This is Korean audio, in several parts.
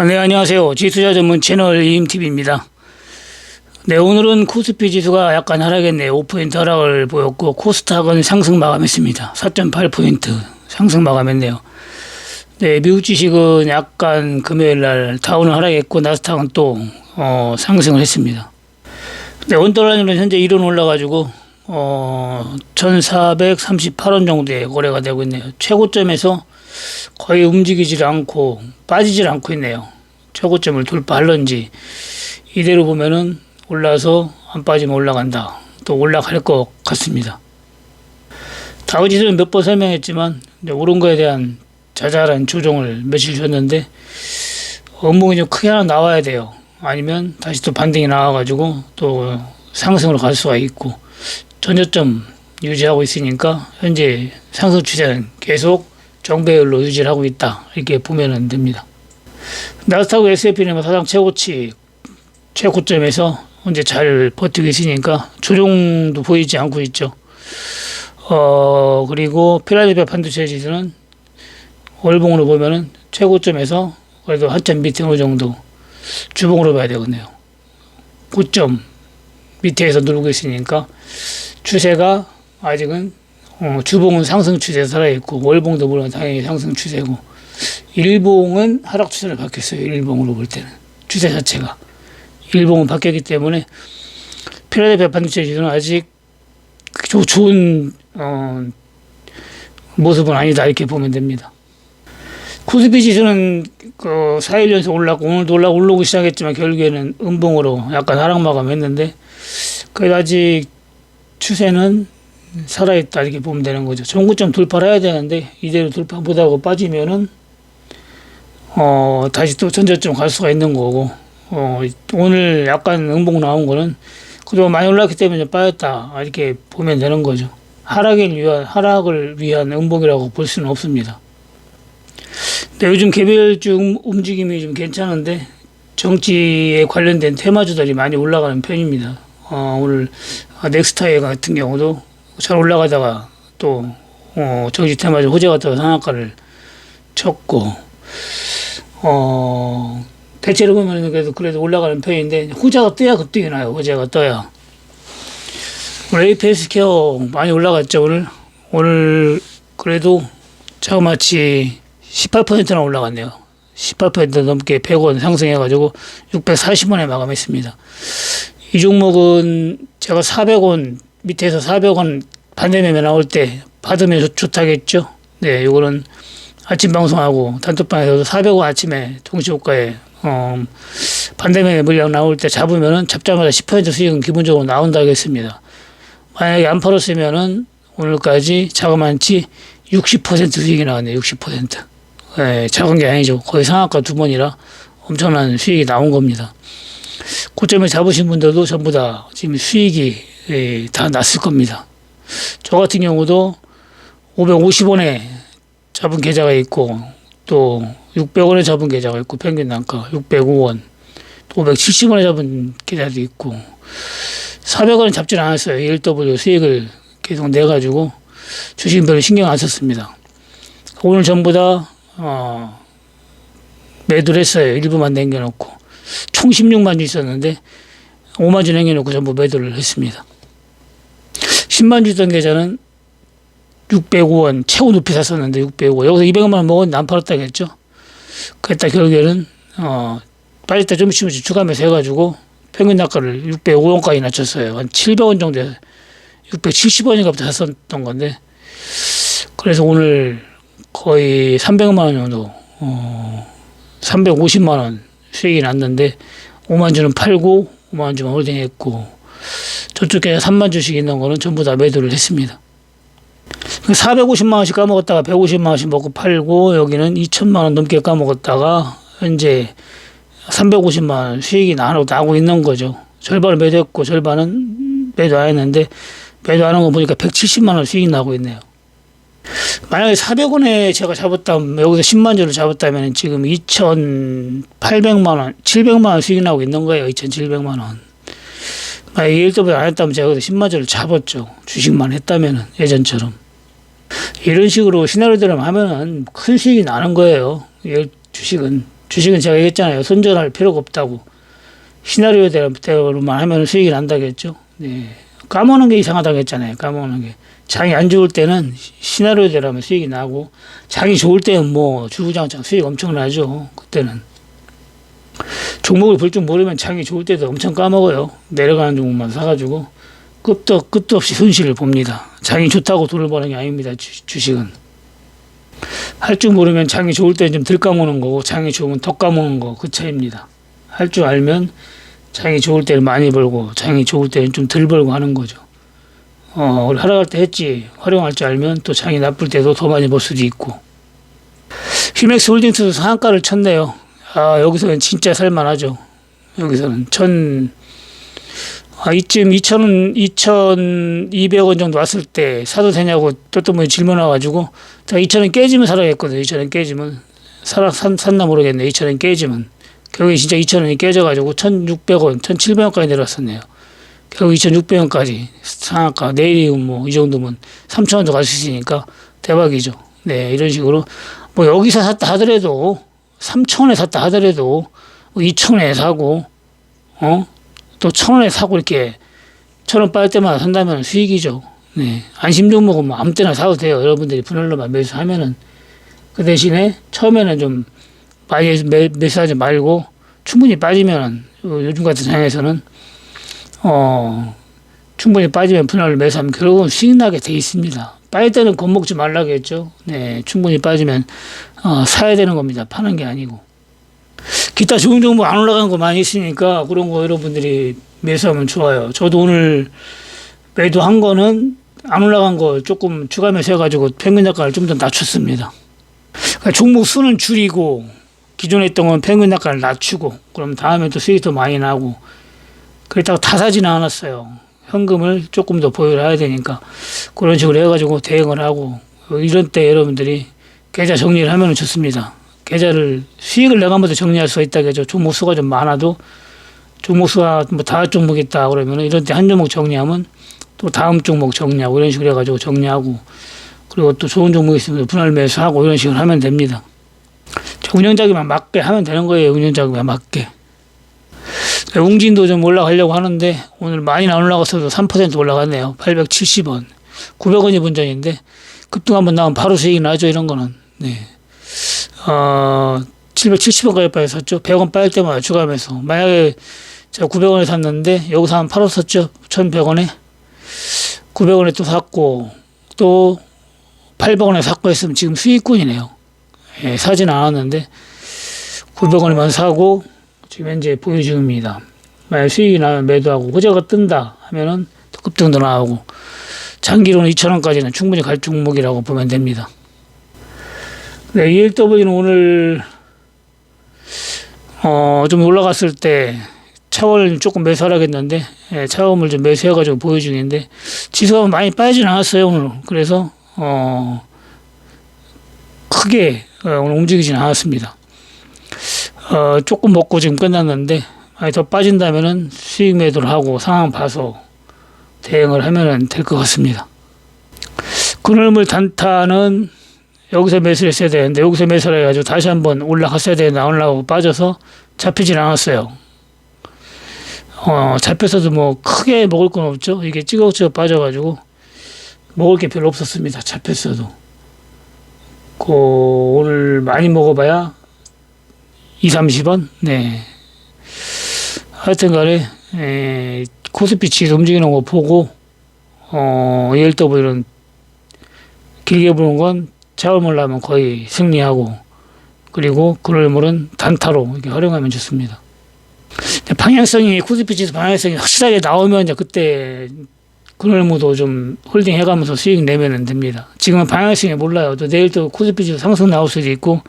아, 네, 안녕하세요. 지수자 전문 채널 이임TV입니다. 네, 오늘은 코스피 지수가 약간 하락했네요. 5포인트 하락을 보였고, 코스닥은 상승 마감했습니다. 4.8포인트 상승 마감했네요. 네, 미국 주식은 약간 금요일 날 다운을 하락했고, 나스닥은 또, 어, 상승을 했습니다. 네, 원달러는 현재 1원 올라가지고, 어, 1438원 정도에 거래가 되고 있네요. 최고점에서 거의 움직이질 않고 빠지질 않고 있네요. 최고점을 돌파할런지 이대로 보면은 올라서 안 빠지면 올라간다. 또 올라갈 것 같습니다. 다우지수는 몇 번 설명했지만 오른 거에 대한 자잘한 조정을 며칠 줬는데 업무가 좀 크게 하나 나와야 돼요. 아니면 다시 또 반등이 나와가지고 또 상승으로 갈 수가 있고 전저점 유지하고 있으니까 현재 상승 추세는 계속 정배율로 유지를 하고 있다. 이렇게 보면 됩니다. 나스닥 S&P는 사상 최고치 최고점에서 현재 잘 버티고 있으니까 조정도 보이지 않고 있죠. 어 그리고 필라델피아 반도체 지수는 월봉으로 보면은 최고점에서 그래도 한참 밑에 어느 정도 주봉으로 봐야 되겠네요. 고점 밑에서 누르고 있으니까 추세가 아직은 어, 주봉은 상승 추세 살아있고 월봉도 물론 당연히 상승 추세고 일봉은 하락 추세를 바뀌었어요. 일봉으로 볼 때는 추세 자체가 일봉은 바뀌었기 때문에 필라델피아 반도체 지수는 아직 조, 좋은 어, 모습은 아니다 이렇게 보면 됩니다. 코스피 지수는 그 4일 연속 올랐고 오늘도 올라 올라오기 시작했지만 결국에는 음봉으로 약간 하락 마감했는데 그래도 아직 추세는 살아있다 이렇게 보면 되는 거죠. 종구점 돌파를 해야 되는데 이대로 돌파 못하고 빠지면은 어 다시 또 전저점 갈 수가 있는 거고 어 오늘 약간 응봉 나온 거는 그동안 많이 올랐기 때문에 빠졌다 이렇게 보면 되는 거죠. 하락을 위한 하락을 위한 응봉이라고 볼 수는 없습니다. 근데 요즘 개별주 움직임이 좀 괜찮은데 정치에 관련된 테마주들이 많이 올라가는 편입니다. 어, 오늘 넥스타이 같은 경우도 잘 올라가다가 또 어, 정치 테마주 호재 같다가 상한가를 쳤고 어, 대체로 보면 그래도 그래도 올라가는 편인데 호재가 떠야 급등이 나요. 호재가 떠야. 오늘 APS 케어 많이 올라갔죠 오늘 오늘 그래도 자그마치 18%나 올라갔네요. 18% 넘게 100원 상승해가지고 640원에 마감했습니다. 이 종목은 제가 400원 밑에서 400원 반대매매 나올 때 받으면 좋, 좋다겠죠. 네, 요거는 아침 방송하고 단톡방에서도 400원 아침에 동시호가에 어, 반대매매 물량 나올 때 잡으면은 잡자마자 10% 수익은 기본적으로 나온다 하겠습니다. 만약에 안 팔았으면은 오늘까지 자그만치 60% 수익이 나왔네요. 60%. 예, 작은 게 아니죠. 거의 상한가 두 번이라 엄청난 수익이 나온 겁니다. 고점에 잡으신 분들도 전부 다 지금 수익이 예, 다 났을 겁니다. 저 같은 경우도 550원에 잡은 계좌가 있고 또 600원에 잡은 계좌가 있고 평균 단가 605원 또 570원에 잡은 계좌도 있고 400원에 잡지는 않았어요. 1W 수익을 계속 내가지고 주식은 별로 신경 안 썼습니다. 오늘 전부 다 어, 매도를 했어요. 일부만 남겨놓고 총 16만 주 있었는데 5만 주 남겨놓고 전부 매도를 했습니다. 10만 주 있던 계좌는 605원 최고 높이 샀었는데 605원 여기서 200만 원 먹었는데 안 팔았다겠죠. 그랬다 결국에는 어, 빠졌다 좀 있으면 추가하면서 해가지고 평균 단가를 605원까지 낮췄어요. 한 700원 정도 670원인가부터 샀었던 건데 그래서 오늘 거의 300만 원 정도 어, 350만 원 수익이 났는데 5만 주는 팔고 5만 주만 홀딩했고 저쪽에 3만 주씩 있는 거는 전부 다 매도를 했습니다. 450만 원씩 까먹었다가 150만 원씩 먹고 팔고 여기는 2천만 원 넘게 까먹었다가 현재 350만 원 수익이 나고 나고 있는 거죠. 절반을 매도했고 절반은 매도 안 했는데 매도 안한거 보니까 170만 원 수익이 나고 있네요. 만약에 400원에 제가 잡았다면 여기서 10만 주를 잡았다면 지금 2,800만 원, 700만 원 수익 나고 있는 거예요. 2,700만 원. 만약에 1도보다 안 했다면 제가 여기서 10만 주를 잡았죠. 주식만 했다면 예전처럼. 이런 식으로 시나리오대로 하면은 큰 수익이 나는 거예요. 주식은 주식은 제가 얘기했잖아요. 손절할 필요가 없다고. 시나리오대로만 하면 수익이 난다겠죠. 네. 까먹는 게 이상하다고 했잖아요. 까먹는 게. 장이 안 좋을 때는 시- 시나리오대로 하면 수익이 나고, 장이 좋을 때는 뭐 주구장창 수익 엄청 나죠. 그때는. 종목을 볼 줄 모르면 장이 좋을 때도 엄청 까먹어요. 내려가는 종목만 사가지고. 끝도, 끝도 없이 손실을 봅니다. 장이 좋다고 돈을 버는 게 아닙니다. 주, 주식은. 할 줄 모르면 장이 좋을 때는 좀 덜 까먹는 거고, 장이 좋으면 더 까먹는 거. 그 차이입니다. 할 줄 알면 장이 좋을 때는 많이 벌고, 장이 좋을 때는 좀 덜 벌고 하는 거죠. 어, 우리 하락할 때 했지. 활용할 줄 알면 또 장이 나쁠 때도 더 많이 벌 수도 있고. 휴맥스 홀딩스도 상한가를 쳤네요. 아, 여기서는 진짜 살만하죠. 여기서는 천, 아, 이쯤 2,000원, 2,200원 정도 왔을 때 사도 되냐고 또또뭐 질문 와가지고 제가 2,000원 깨지면 사라겠거든요. 2,000원 깨지면. 살아, 산, 샀나 모르겠네. 2,000원 깨지면. 결국에 진짜 2,000원이 깨져가지고 1,600원, 1,700원까지 내려왔었네요. 결국 2,600원까지 상한가. 내일이 뭐이 정도면 3,000원도 갈 수 있으니까 대박이죠. 네, 이런 식으로 뭐 여기서 샀다 하더라도 3,000원에 샀다 하더라도 뭐 2,000원에 사고 어? 또 1,000원에 사고 이렇게 1,000원 빠질 때마다 산다면 수익이죠. 네. 안심 종목은 뭐 아무 때나 사도 돼요. 여러분들이 분할로만 매수하면은 그 대신에 처음에는 좀 많이 매, 매수하지 말고 충분히 빠지면은 어, 요즘 같은 상황에서는 어 충분히 빠지면 분할로 매수하면 결국은 수익 나게 돼 있습니다. 빠질 때는 겁먹지 말라겠죠. 네, 충분히 빠지면 어, 사야 되는 겁니다. 파는 게 아니고. 기타 좋은 정보 안 올라간 거 많이 있으니까 그런 거 여러분들이 매수하면 좋아요. 저도 오늘 매도한 거는 안 올라간 거 조금 추가 매수해가지고 평균 단가를 좀 더 낮췄습니다. 그러니까 종목 수는 줄이고 기존에 있던 건 평균 단가를 낮추고 그럼 다음에 또 수익이 더 많이 나고 그랬다가 다 사지는 않았어요. 현금을 조금 더 보유를 해야 되니까 그런 식으로 해가지고 대응을 하고 이런 때 여러분들이 계좌 정리를 하면 좋습니다. 계좌를 수익을 내가면서 정리할 수가 있다겠죠. 종목 수가 좀 많아도 종목 수가 뭐 다섯 종목 있다 그러면 이런 때 한 종목 정리하면 또 다음 종목 정리하고 이런 식으로 해가지고 정리하고 그리고 또 좋은 종목 있으면 분할 매수하고 이런 식으로 하면 됩니다. 운영 자금에 맞게 하면 되는 거예요. 운영 자금에 맞게. 네, 웅진도 좀 올라가려고 하는데 오늘 많이 안 올라갔어도 3% 올라갔네요. 870원. 900원이 본전인데 급등 한번 나오면 바로 수익이 나죠. 이런 거는. 네. 어, 770원까지 빠져 샀죠. 100원 빠질 때마다 추가하면서. 만약에 제가 900원에 샀는데 여기서 한 8원 샀죠. 1100원에. 900원에 또 샀고 또 800원에 샀고 했으면 지금 수익군이네요. 예, 사진 않았는데 900원에만 사고 지금 현재 보유 중입니다. 만약 수익이 나면 매도하고 그저가 뜬다 하면은 또 급등도 나오고 장기로는 2,000원까지는 충분히 갈 종목이라고 보면 됩니다. 네, ELW는 오늘 어, 좀 올라갔을 때 차원을 조금 매수하라겠는데 예, 차원을 좀 매수해가지고 보유 중인데 지수가 많이 빠지진 않았어요 오늘 그래서 어, 크게 어, 오늘 움직이진 않았습니다. 어, 조금 먹고 지금 끝났는데 많이 더 빠진다면은 수익 매도를 하고 상황 봐서 대응을 하면은 될것 같습니다. 그늘물 단타는 여기서 매수를 했어야 되는데 여기서 매수를 해가지고 다시 한번 올라갔어야 되는데 안 올라가고 빠져서 잡히질 않았어요. 어, 잡혔어도 뭐 크게 먹을 건 없죠. 이게 찌걱찌걱 빠져가지고 먹을 게 별로 없었습니다. 잡혔어도. 그 오늘 많이 먹어봐야 2, 30원? 네. 하여튼 간에, 에, 코스피 지수 움직이는 거 보고, 어, ELW는 길게 보는 건 차월물 나면 거의 승리하고, 그리고 그늘물은 단타로 이렇게 활용하면 좋습니다. 방향성이, 코스피 지수 방향성이 확실하게 나오면 이제 그때 그늘무도 좀 홀딩 해가면서 수익 내면 됩니다. 지금은 방향성이 몰라요. 또 내일 또 코스피 상승 나올 수도 있고,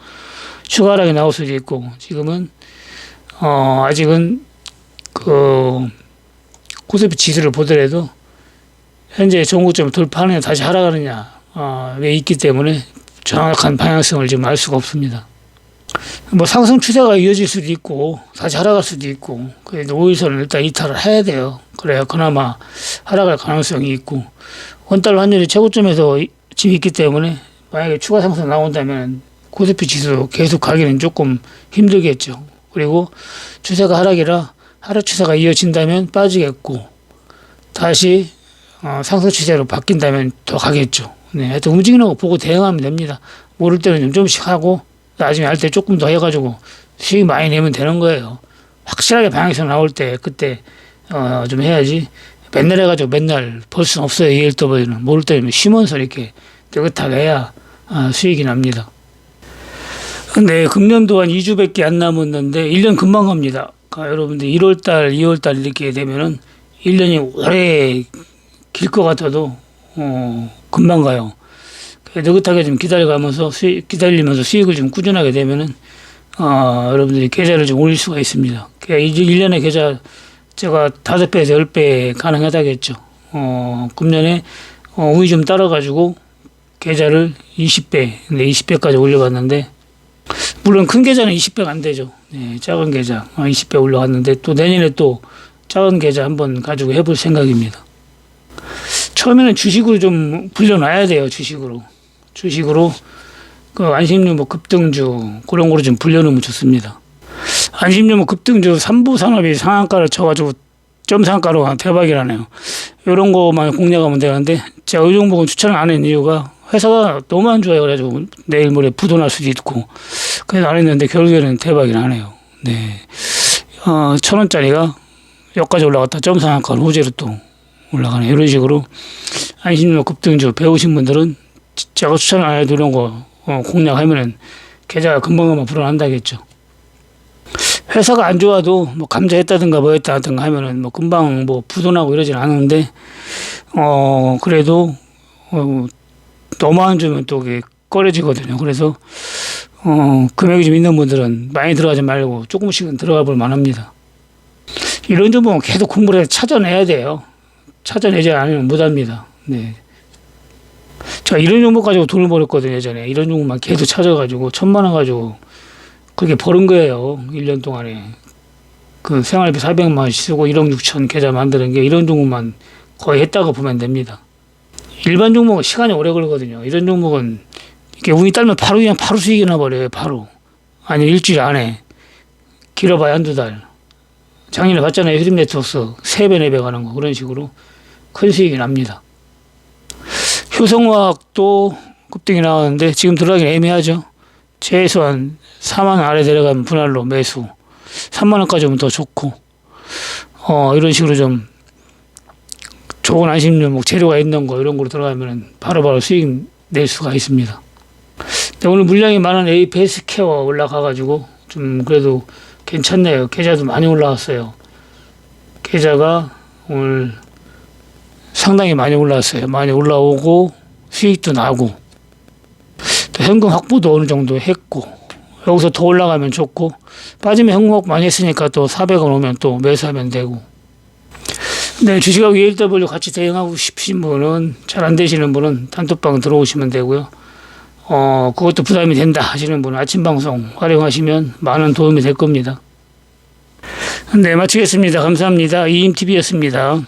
추가 하락이 나올 수도 있고 지금은 어 아직은 그 코스피 지수를 보더라도 현재 종고점 돌파하느냐 다시 하락하느냐 어, 왜 있기 때문에 정확한 방향성을 지금 알 수가 없습니다. 뭐 상승 추세가 이어질 수도 있고 다시 하락할 수도 있고 그래도 5일선은 일단 이탈을 해야 돼요. 그래야 그나마 하락할 가능성이 있고 원달러 환율이 최고점에서 이- 지금 있기 때문에 만약에 추가 상승 나온다면 코스피 지수 계속 가기는 조금 힘들겠죠. 그리고 추세가 하락이라 하락 추세가 이어진다면 빠지겠고 다시 어, 상승 추세로 바뀐다면 더 가겠죠. 네, 하여튼 움직이는 거 보고 대응하면 됩니다. 모를 때는 좀 좀씩 하고 나중에 할 때 조금 더 해가지고 수익 많이 내면 되는 거예요. 확실하게 방향성 나올 때 그때 어, 좀 해야지 맨날 해가지고 맨날 벌 수는 없어요. ELW는 모를 때는 쉬면서 이렇게 느긋하게 해야 아, 수익이 납니다. 근데 금년도 한 2주밖에 안 남았는데 1년 금방 갑니다. 그러니까 여러분들 1월달, 2월달 이렇게 되면은 1년이 오래 길 것 같아도 어, 금방 가요. 느긋하게 좀 기다려가면서 수익, 기다리면서 수익을 좀 꾸준하게 되면은 어, 여러분들이 계좌를 좀 올릴 수가 있습니다. 그러니까 이제 1년에 계좌 제가 다섯 배에서 열 배 가능하다겠죠. 어, 금년에 어, 운이 좀 따라가지고 계좌를 20배, 네, 20배까지 올려봤는데 물론 큰 계좌는 20배가 안 되죠. 네, 작은 계좌 어, 20배 올라갔는데 또 내년에 또 작은 계좌 한번 가지고 해볼 생각입니다. 처음에는 주식으로 좀 불려놔야 돼요. 주식으로 주식으로 그 안심료 뭐 급등주 그런 거로 좀 불려놓으면 좋습니다. 안심료 뭐 급등주 삼부 산업이 상한가를 쳐가지고 점상가로 대박이라네요. 이런 거만 공략하면 되는데 제가 이 종목은 추천을 안 하는 이유가 회사가 너무 안 좋아요. 그래가지고 내일 모레 부도날 수도 있고 그래서 안 했는데 결국에는 대박이 나네요. 네, 어, 천 원짜리가 여기까지 올라갔다 점상한가로 호재로 또 올라가네. 이런 식으로 안심료 급등주 배우신 분들은 제가 추천 안 해도 이런 거 어, 공략하면은 계좌가 금방금방 불어난다겠죠. 회사가 안 좋아도 뭐 감자했다든가 뭐 했다든가 하면은 뭐 금방 뭐 부도나고 이러진 않은데 어 그래도 어 너무 안 좋으면 또 이게 꺼려지거든요. 그래서 어 금액이 좀 있는 분들은 많이 들어가지 말고 조금씩은 들어가 볼 만합니다. 이런 종목은 계속 해서 찾아내야 돼요. 찾아내지 않으면 못합니다. 네. 제가 이런 종목 가지고 돈을 벌었거든요, 예전에. 이런 종목만 계속 찾아가지고, 천만 원 가지고, 그렇게 버는 거예요, 1년 동안에. 그 생활비 400만 원씩 쓰고 1억 6천 계좌 만드는 게 이런 종목만 거의 했다고 보면 됩니다. 일반 종목은 시간이 오래 걸거든요. 이런 종목은 이렇게 운이 따면 바로 그냥 바로 수익이 나버려요, 바로. 아니, 일주일 안에. 길어봐야 한두 달. 작년에 봤잖아요, 흐림 네트워크. 3배, 4배 가는 거. 그런 식으로 큰 수익이 납니다. 효성화학도 급등이 나왔는데 지금 들어가긴 애매하죠. 최소한 4만 원 아래 내려가면 분할로 매수. 3만 원까지 오면 더 좋고. 어, 이런 식으로 좀 좋은 안심료목 재료가 있는 거 이런 거로 들어가면 바로바로 수익 낼 수가 있습니다. 근데 오늘 물량이 많은 에이페이스 케어 올라가가지고 좀 그래도 괜찮네요. 계좌도 많이 올라왔어요. 계좌가 오늘 상당히 많이 올랐어요. 많이 올라오고 수익도 나고 또 현금 확보도 어느 정도 했고 여기서 더 올라가면 좋고 빠지면 현금 확보 많이 했으니까 또 400원 오면 또 매수하면 되고 네 주식하고 ELW 같이 대응하고 싶으신 분은 잘 안 되시는 분은 단톡방 들어오시면 되고요. 어 그것도 부담이 된다 하시는 분은 아침 방송 활용하시면 많은 도움이 될 겁니다. 네 마치겠습니다. 감사합니다. 이임TV였습니다.